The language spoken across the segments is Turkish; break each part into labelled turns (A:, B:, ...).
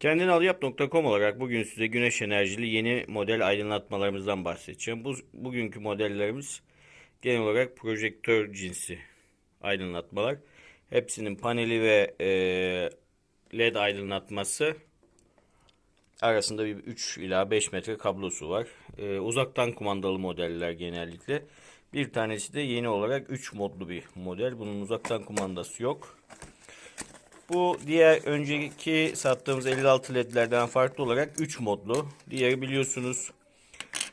A: Kendinalyap.com olarak bugün size güneş enerjili yeni model aydınlatmalarımızdan bahsedeceğim. Bu, bugünkü modellerimiz genel olarak projektör cinsi aydınlatmalar. Hepsinin paneli ve e, led aydınlatması arasında bir 3 ila 5 metre kablosu var. E, uzaktan kumandalı modeller genellikle. Bir tanesi de yeni olarak 3 modlu bir model. Bunun uzaktan kumandası yok. Bu diğer önceki sattığımız 56 ledlerden farklı olarak 3 modlu. Diğeri biliyorsunuz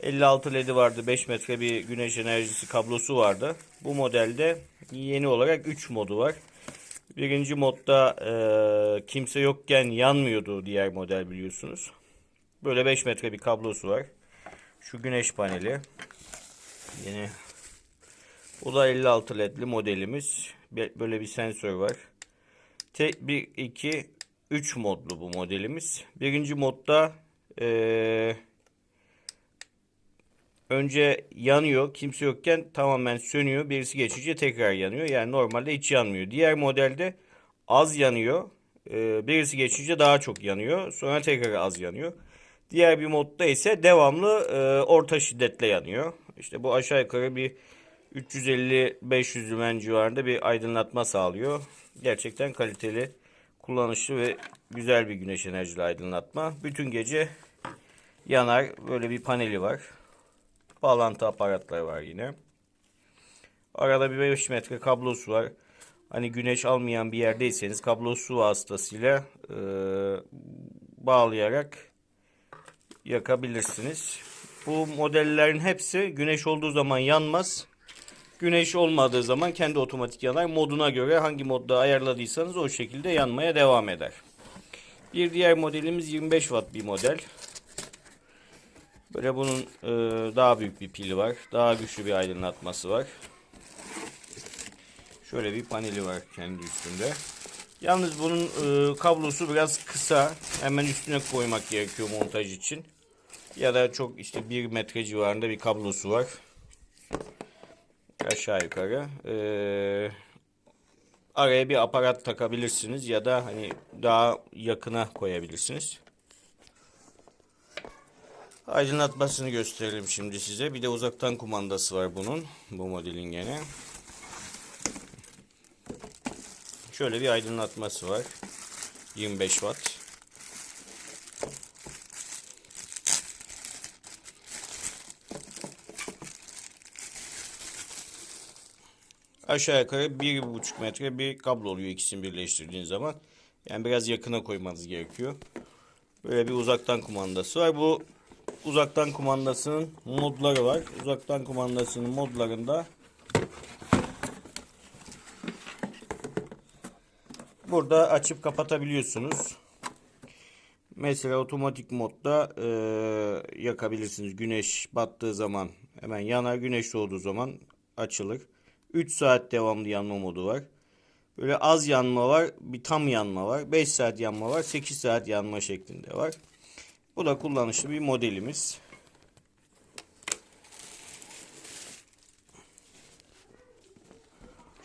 A: 56 ledi vardı. 5 metre bir güneş enerjisi kablosu vardı. Bu modelde yeni olarak 3 modu var. Birinci modda e, kimse yokken yanmıyordu diğer model biliyorsunuz. Böyle 5 metre bir kablosu var. Şu güneş paneli. Yine bu da 56 ledli modelimiz. Böyle bir sensör var. Tek 1, 2, 3 modlu bu modelimiz. Birinci modda eee, önce yanıyor. Kimse yokken tamamen sönüyor. Birisi geçince tekrar yanıyor. Yani normalde hiç yanmıyor. Diğer modelde az yanıyor. eee, birisi geçince daha çok yanıyor. Sonra tekrar az yanıyor. Diğer bir modda ise devamlı eee, orta şiddetle yanıyor. İşte bu aşağı yukarı bir 350-500 lümen civarında bir aydınlatma sağlıyor. Gerçekten kaliteli, kullanışlı ve güzel bir güneş enerjili aydınlatma. Bütün gece yanar. Böyle bir paneli var. Bağlantı aparatları var yine. Arada bir 5 metre kablosu var. Hani güneş almayan bir yerdeyseniz kablosu vasıtasıyla e, bağlayarak yakabilirsiniz. Bu modellerin hepsi güneş olduğu zaman yanmaz. Güneş olmadığı zaman kendi otomatik yanar. Moduna göre hangi modda ayarladıysanız o şekilde yanmaya devam eder. Bir diğer modelimiz 25 watt bir model. Böyle bunun e, daha büyük bir pili var. Daha güçlü bir aydınlatması var. Şöyle bir paneli var kendi üstünde. Yalnız bunun e, kablosu biraz kısa. Hemen üstüne koymak gerekiyor montaj için. Ya da çok işte 1 metre civarında bir kablosu var aşağı yukarı. Ee, araya bir aparat takabilirsiniz ya da hani daha yakına koyabilirsiniz. Aydınlatmasını gösterelim şimdi size. Bir de uzaktan kumandası var bunun. Bu modelin gene. Şöyle bir aydınlatması var. 25 watt. Aşağı yukarı bir buçuk metre bir kablo oluyor ikisini birleştirdiğin zaman. Yani biraz yakına koymanız gerekiyor. Böyle bir uzaktan kumandası var. Bu uzaktan kumandasının modları var. Uzaktan kumandasının modlarında burada açıp kapatabiliyorsunuz. Mesela otomatik modda e, yakabilirsiniz. Güneş battığı zaman hemen yanar. Güneş doğduğu zaman açılır. 3 saat devamlı yanma modu var. Böyle az yanma var, bir tam yanma var. 5 saat yanma var, 8 saat yanma şeklinde var. Bu da kullanışlı bir modelimiz.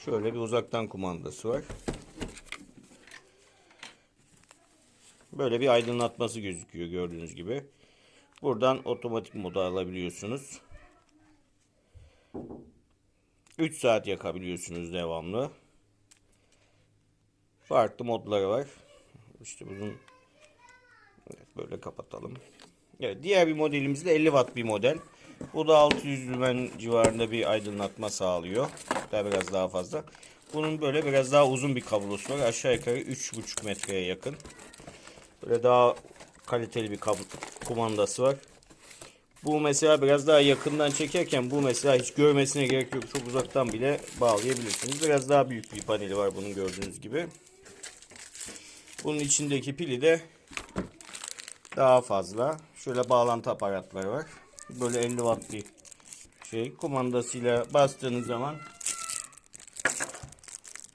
A: Şöyle bir uzaktan kumandası var. Böyle bir aydınlatması gözüküyor gördüğünüz gibi. Buradan otomatik moda alabiliyorsunuz. 3 saat yakabiliyorsunuz devamlı. Farklı modları var. İşte bunun evet, böyle kapatalım. Evet, diğer bir modelimiz de 50 watt bir model. Bu da 600 lümen civarında bir aydınlatma sağlıyor. Hatta biraz daha fazla. Bunun böyle biraz daha uzun bir kablosu var. Aşağı yukarı 3,5 metreye yakın. Böyle daha kaliteli bir kumandası var. Bu mesela biraz daha yakından çekerken bu mesela hiç görmesine gerek yok. Çok uzaktan bile bağlayabilirsiniz. Biraz daha büyük bir paneli var bunun gördüğünüz gibi. Bunun içindeki pili de daha fazla. Şöyle bağlantı aparatları var. Böyle 50 watt bir şey. Kumandasıyla bastığınız zaman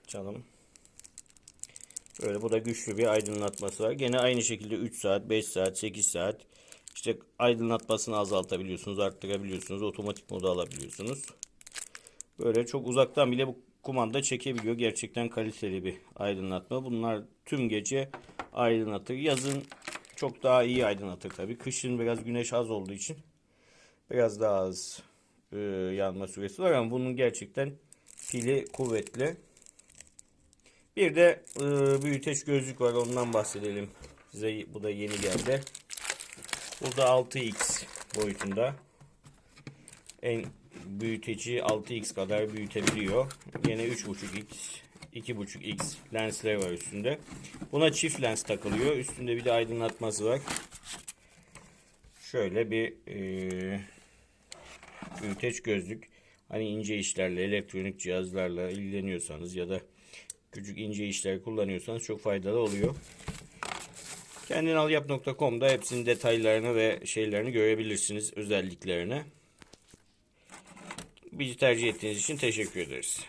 A: çalım. Böyle bu da güçlü bir aydınlatması var. Gene aynı şekilde 3 saat, 5 saat, 8 saat işte aydınlatmasını azaltabiliyorsunuz, arttırabiliyorsunuz, otomatik moda alabiliyorsunuz. Böyle çok uzaktan bile bu kumanda çekebiliyor. Gerçekten kaliteli bir aydınlatma. Bunlar tüm gece aydınlatır. Yazın çok daha iyi aydınlatır tabii. Kışın biraz güneş az olduğu için biraz daha az e, yanma süresi var ama bunun gerçekten pili kuvvetli. Bir de e, büyüteç gözlük var ondan bahsedelim. Size bu da yeni geldi. Bu da 6x boyutunda. En büyüteci 6x kadar büyütebiliyor. Yine 3.5x 2.5x lensler var üstünde. Buna çift lens takılıyor. Üstünde bir de aydınlatması var. Şöyle bir e, büyüteç gözlük. Hani ince işlerle, elektronik cihazlarla ilgileniyorsanız ya da küçük ince işler kullanıyorsanız çok faydalı oluyor. Kendinalyap.com'da hepsinin detaylarını ve şeylerini görebilirsiniz, özelliklerini. Bizi tercih ettiğiniz için teşekkür ederiz.